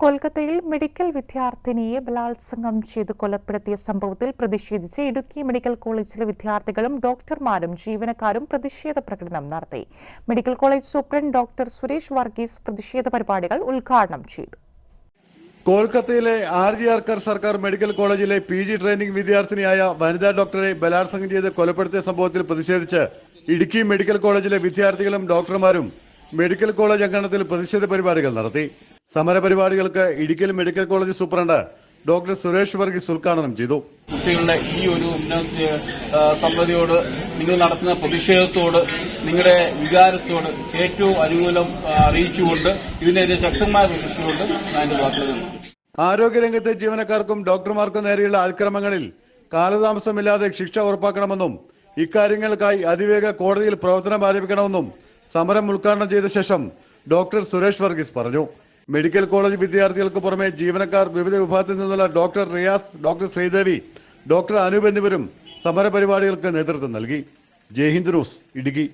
കൊൽക്കത്തയിൽ മെഡിക്കൽ വിദ്യാർത്ഥിനിയെ ബലാത്സംഗം ചെയ്ത് കൊലപ്പെടുത്തിയ സംഭവത്തിൽ പ്രതിഷേധിച്ച് ഇടുക്കി മെഡിക്കൽ കോളേജിലെ വിദ്യാർത്ഥികളും ഡോക്ടർമാരും ജീവനക്കാരും പ്രതിഷേധ പ്രകടനം നടത്തി. Medical college superintendent doctor Suresh Varghese പ്രതിഷേധ പരിപാടികൾ ഉദ്ഘാടനം ചെയ്തു. കൊൽക്കത്തയിലെ ആർ ജി ആർക്കർ സർക്കാർ മെഡിക്കൽ കോളേജിലെ പി ജി ട്രെയിനിംഗ് വിദ്യാർത്ഥിനിയായ വനിതാ ഡോക്ടറെ ബലാത്സംഗം ചെയ്ത് കൊലപ്പെടുത്തിയ സംഭവത്തിൽ പ്രതിഷേധിച്ച് ഇടുക്കി മെഡിക്കൽ കോളേജിലെ വിദ്യാർത്ഥികളും ഡോക്ടർമാരും മെഡിക്കൽ കോളേജ് അങ്കണത്തിൽ പ്രതിഷേധ പരിപാടികൾ നടത്തി. സമര പരിപാടികൾക്ക് Idukki medical college superintendent doctor Suresh Varghese ഉദ്ഘാടനം ചെയ്തു കുട്ടികളുടെ ഈ ഒരു സമ്മതിയോട് നിങ്ങൾ നടത്തുന്ന പ്രതിഷേധത്തോട് നിങ്ങളുടെ വികാരത്തോട് ഏറ്റവും അനുകൂലം അറിയിച്ചുകൊണ്ട് ഇതിനെതിരെ ശക്തമായ പ്രതിഷേധമുണ്ട് വാക്കുകൾ. ആരോഗ്യരംഗത്തെ ജീവനക്കാർക്കും ഡോക്ടർമാർക്കും നേരെയുള്ള അതിക്രമങ്ങളിൽ കാലതാമസമില്ലാതെ ശിക്ഷ ഉറപ്പാക്കണമെന്നും ഇക്കാര്യങ്ങൾക്കായി അതിവേഗ കോടതിയിൽ പ്രവർത്തനം ആരംഭിക്കണമെന്നും സമരം ഉദ്ഘാടനം ചെയ്ത ശേഷം ഡോക്ടർ സുരേഷ് വർഗീസ് പറഞ്ഞു മെഡിക്കൽ കോളേജ് വിദ്യാർത്ഥികൾക്ക് പുറമെ ജീവനക്കാർ വിവിധ വിഭാഗത്തിൽ നിന്നുള്ള doctor Riyas doctor Sreedevi doctor Anoop എന്നിവരും സമരപരിപാടികൾക്ക് നേതൃത്വം നൽകി. ജയ്ഹിന്ദ് ന്യൂസ് ഇടുക്കി.